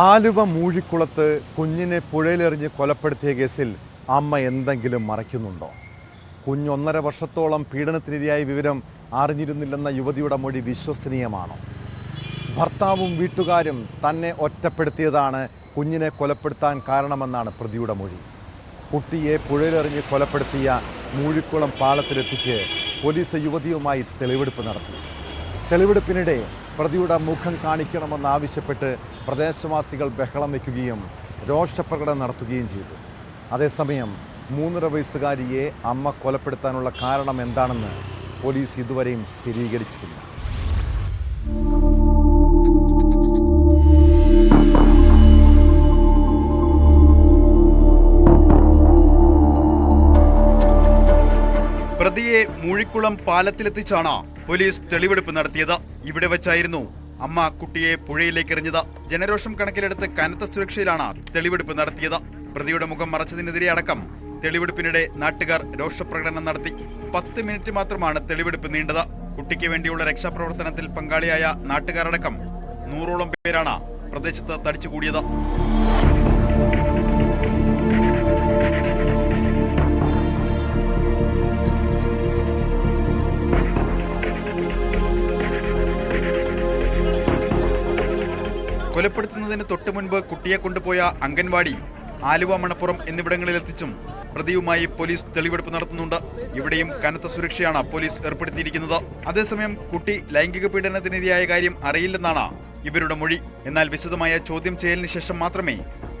ആലുവ മൂഴിക്കുളത്ത് കുഞ്ഞിനെ പുഴയിലെറിഞ്ഞ് കൊലപ്പെടുത്തിയ കേസിൽ അമ്മ എന്തെങ്കിലും മറയ്ക്കുന്നുണ്ടോ? കുഞ്ഞൊന്നര വർഷത്തോളം പീഡനത്തിനിരയായ വിവരം അറിഞ്ഞിരുന്നില്ലെന്ന യുവതിയുടെ മൊഴി വിശ്വസനീയമാണോ? ഭർത്താവും വീട്ടുകാരും തന്നെ ഒറ്റപ്പെടുത്തിയതാണ് കുഞ്ഞിനെ കൊലപ്പെടുത്താൻ കാരണമെന്നാണ് പ്രതിയുടെ മൊഴി. കുട്ടിയെ പുഴയിലെറിഞ്ഞ് കൊലപ്പെടുത്തിയ മൂഴിക്കുളം പാലത്തിലെത്തിച്ച് പോലീസ് യുവതിയുമായി തെളിവെടുപ്പ് നടത്തി. തെളിവെടുപ്പിനിടെ പ്രതിയുടെ മുഖം കാണിക്കണമെന്നാവശ്യപ്പെട്ട് പ്രദേശവാസികൾ ബഹളം വയ്ക്കുകയും രോഷപ്രകടനം നടത്തുകയും ചെയ്തു. അതേസമയം മൂന്നര വയസ്സുകാരിയെ അമ്മ കൊലപ്പെടുത്താനുള്ള കാരണം എന്താണെന്ന് പോലീസ് ഇതുവരെയും സ്ഥിരീകരിച്ചിട്ടില്ല. പ്രതിയെ മൂഴിക്കുളം പാലത്തിലെത്തിച്ചാണ് പോലീസ് തെളിവെടുപ്പ് നടത്തിയത് ഇവിടെ വെച്ചായിരുന്നു. അമ്മ കുട്ടിയെ പുഴയിലേക്ക് എറിഞ്ഞത്. ജനരോഷം കണക്കിലെടുത്ത് കനത്ത സുരക്ഷയിലാണ് തെളിവെടുപ്പ് നടത്തിയത്. പ്രതിയുടെ മുഖം മറച്ചതിനെതിരെ അടക്കം തെളിവെടുപ്പിനിടെ നാട്ടുകാർ രോഷപ്രകടനം നടത്തി. പത്ത് മിനിറ്റ് മാത്രമാണ് തെളിവെടുപ്പ് നീണ്ടത്. കുട്ടിക്ക് വേണ്ടിയുള്ള രക്ഷാപ്രവർത്തനത്തിൽ പങ്കാളിയായ നാട്ടുകാരടക്കം നൂറോളം പേരാണ് പ്രദേശത്ത് തടിച്ചുകൂടിയത്. കൊലപ്പെടുത്തുന്നതിന് തൊട്ടു മുൻപ് കുട്ടിയെ കൊണ്ടുപോയ അംഗൻവാടി ആലുവ മണപ്പുറം എന്നിവിടങ്ങളിൽ എത്തിച്ചും പ്രതിയുമായി പോലീസ് തെളിവെടുപ്പ് നടത്തുന്നുണ്ട്. ഇവിടെയും കനത്ത സുരക്ഷയാണ് പോലീസ് ഏർപ്പെടുത്തിയിരിക്കുന്നത്. അതേസമയം കുട്ടി ലൈംഗിക പീഡനത്തിനിരയായ കാര്യം അറിയില്ലെന്നാണ് ഇവരുടെ മൊഴി. എന്നാൽ വിശദമായ ചോദ്യം ചെയ്യലിന് ശേഷം മാത്രമേ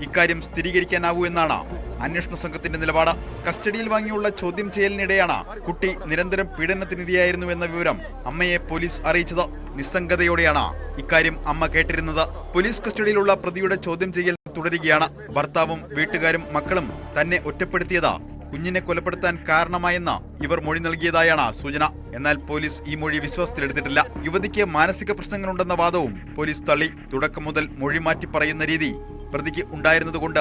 ഇക്കാര്യം സ്ഥിരീകരിക്കാനാവൂ എന്നാണ് അന്വേഷണ സംഘത്തിന്റെ നിലപാട്. കസ്റ്റഡിയിൽ വാങ്ങിയുള്ള ചോദ്യം ചെയ്യലിനിടെയാണ് കുട്ടി നിരന്തരം പീഡനത്തിനിരയായിരുന്നു എന്ന വിവരം അമ്മയെ പോലീസ് അറിയിച്ചത്. നിസ്സംഗതയോടെയാണ്. ഇക്കാര്യം അമ്മ കേട്ടിരുന്നത്. പോലീസ് കസ്റ്റഡിയിലുള്ള പ്രതിയുടെ ചോദ്യം ചെയ്യൽ തുടരുകയാണ്. ഭർത്താവും വീട്ടുകാരും മക്കളും തന്നെ ഒറ്റപ്പെടുത്തിയത്. കുഞ്ഞിനെ കൊലപ്പെടുത്താൻ കാരണമായെന്ന് ഇവർ മൊഴി നൽകിയതായാണ് സൂചന. എന്നാൽ പോലീസ് ഈ മൊഴി വിശ്വാസത്തിലെടുത്തിട്ടില്ല. യുവതിക്ക് മാനസിക പ്രശ്നങ്ങളുണ്ടെന്ന വാദവും പോലീസ് തള്ളി. തുടക്കം മുതൽ മൊഴി മാറ്റി പറയുന്ന രീതി പ്രതിക്ക് ഉണ്ടായിരുന്നതുകൊണ്ട്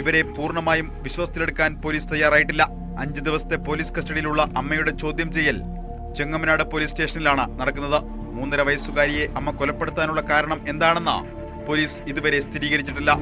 ഇവരെ പൂർണമായും വിശ്വാസത്തിലെടുക്കാൻ പോലീസ് തയ്യാറായിട്ടില്ല. അഞ്ച് ദിവസത്തെ പോലീസ് കസ്റ്റഡിയിലുള്ള അമ്മയുടെ ചോദ്യം ചെയ്യൽ ചെങ്ങമനാട് പോലീസ് സ്റ്റേഷനിലാണ് നടക്കുന്നത്. മൂന്നര വയസ്സുകാരിയെ അമ്മ കൊലപ്പെടുത്താനുള്ള കാരണം എന്താണെന്ന് പോലീസ് ഇതുവരെ സ്ഥിരീകരിച്ചിട്ടില്ല.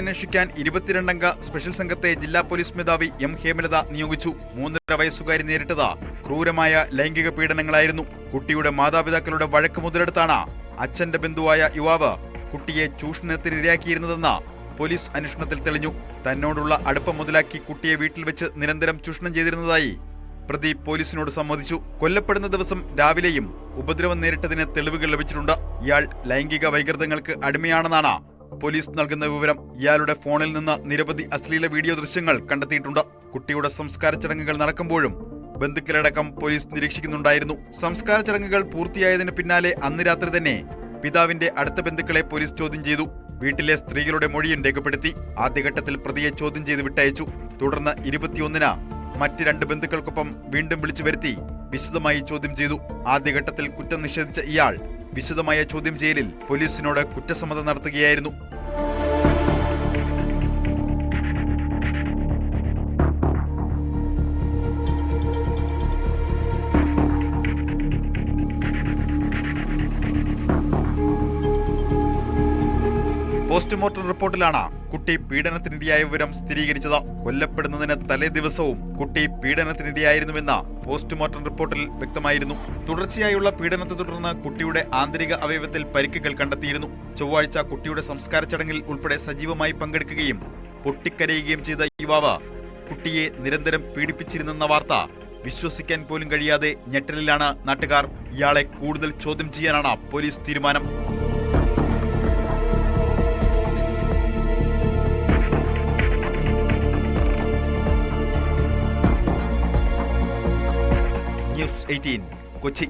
അന്വേഷിക്കാൻ ഇരുപത്തിരണ്ടംഗ സ്പെഷ്യൽ സംഘത്തെ ജില്ലാ പോലീസ് മേധാവി എം ഹേമലത നിയോഗിച്ചു. മൂന്നര വയസ്സുകാരി നേരിട്ടത് ക്രൂരമായ ലൈംഗിക പീഡനങ്ങളായിരുന്നു. കുട്ടിയുടെ മാതാപിതാക്കളുടെ വഴക്ക് മുതലെടുത്താണ് അച്ഛന്റെ ബന്ധുവായ യുവാവ് കുട്ടിയെ ചൂഷണത്തിനിരയാക്കിയിരുന്നതെന്ന് പോലീസ് അന്വേഷണത്തിൽ തെളിഞ്ഞു. തന്നോടുള്ള അടുപ്പം മുതലാക്കി കുട്ടിയെ വീട്ടിൽ വെച്ച് നിരന്തരം ചൂഷണം ചെയ്തിരുന്നതായി പ്രതി പോലീസിനോട് സമ്മതിച്ചു. കൊല്ലപ്പെടുന്ന ദിവസം രാവിലെയും ഉപദ്രവം നേരിട്ടതിന് തെളിവുകൾ ലഭിച്ചിട്ടുണ്ട്. ഇയാൾ ലൈംഗിക വൈകൃതങ്ങൾക്ക് അടിമയാണെന്നാണ് പോലീസ് നൽകുന്ന വിവരം ഇയാളുടെ ഫോണിൽ നിന്ന് നിരവധി അശ്ലീല വീഡിയോ ദൃശ്യങ്ങൾ കണ്ടെത്തിയിട്ടുണ്ട്. കുട്ടിയുടെ സംസ്കാര ചടങ്ങുകൾ നടക്കുമ്പോഴും ബന്ധുക്കളടക്കം പോലീസ് നിരീക്ഷിക്കുന്നുണ്ടായിരുന്നു. സംസ്കാര ചടങ്ങുകൾ പൂർത്തിയായതിന് പിന്നാലെ അന്ന് രാത്രി തന്നെ പിതാവിന്റെ അടുത്ത ബന്ധുക്കളെ പോലീസ് ചോദ്യം ചെയ്തു. വീട്ടിലെ സ്ത്രീകളുടെ മൊഴിയും രേഖപ്പെടുത്തി. ആദ്യഘട്ടത്തിൽ പ്രതിയെ ചോദ്യം ചെയ്ത് വിട്ടയച്ചു. തുടർന്ന് ഇരുപത്തിയൊന്നിന് മറ്റ് രണ്ട് ബന്ധുക്കൾക്കൊപ്പം വീണ്ടും വിളിച്ചു വരുത്തി വിശദമായി ചോദ്യം ചെയ്തു. ആദ്യഘട്ടത്തിൽ കുറ്റം നിഷേധിച്ച ഇയാൾ വിശദമായ ചോദ്യം ചെയ്യലിൽ പോലീസിനോട് കുറ്റസമ്മതം നടത്തുകയായിരുന്നു പോസ്റ്റ്മോർട്ടം റിപ്പോർട്ടിലാണ് കുട്ടി പീഡനത്തിനിരയായ വിവരം സ്ഥിരീകരിച്ചത്. കൊല്ലപ്പെടുന്നതിന് തലേ ദിവസവും കുട്ടി പീഡനത്തിനിരയായിരുന്നുവെന്ന് പോസ്റ്റ്മോർട്ടം റിപ്പോർട്ടിൽ വ്യക്തമായിരുന്നു. തുടർച്ചയായുള്ള പീഡനത്തെ തുടർന്ന് കുട്ടിയുടെ ആന്തരിക അവയവത്തിൽ പരിക്കുകൾ കണ്ടെത്തിയിരുന്നു. ചൊവ്വാഴ്ച കുട്ടിയുടെ സംസ്കാര ചടങ്ങിൽ ഉൾപ്പെടെ സജീവമായി പങ്കെടുക്കുകയും പൊട്ടിക്കരയുകയും ചെയ്ത യുവാവ് കുട്ടിയെ നിരന്തരം പീഡിപ്പിച്ചിരുന്നെന്ന വാർത്ത വിശ്വസിക്കാൻ പോലും കഴിയാതെ ഞെട്ടലിലാണ് നാട്ടുകാർ. ഇയാളെ കൂടുതൽ ചോദ്യം ചെയ്യാനാണ് പോലീസ് തീരുമാനം. 18，国耻。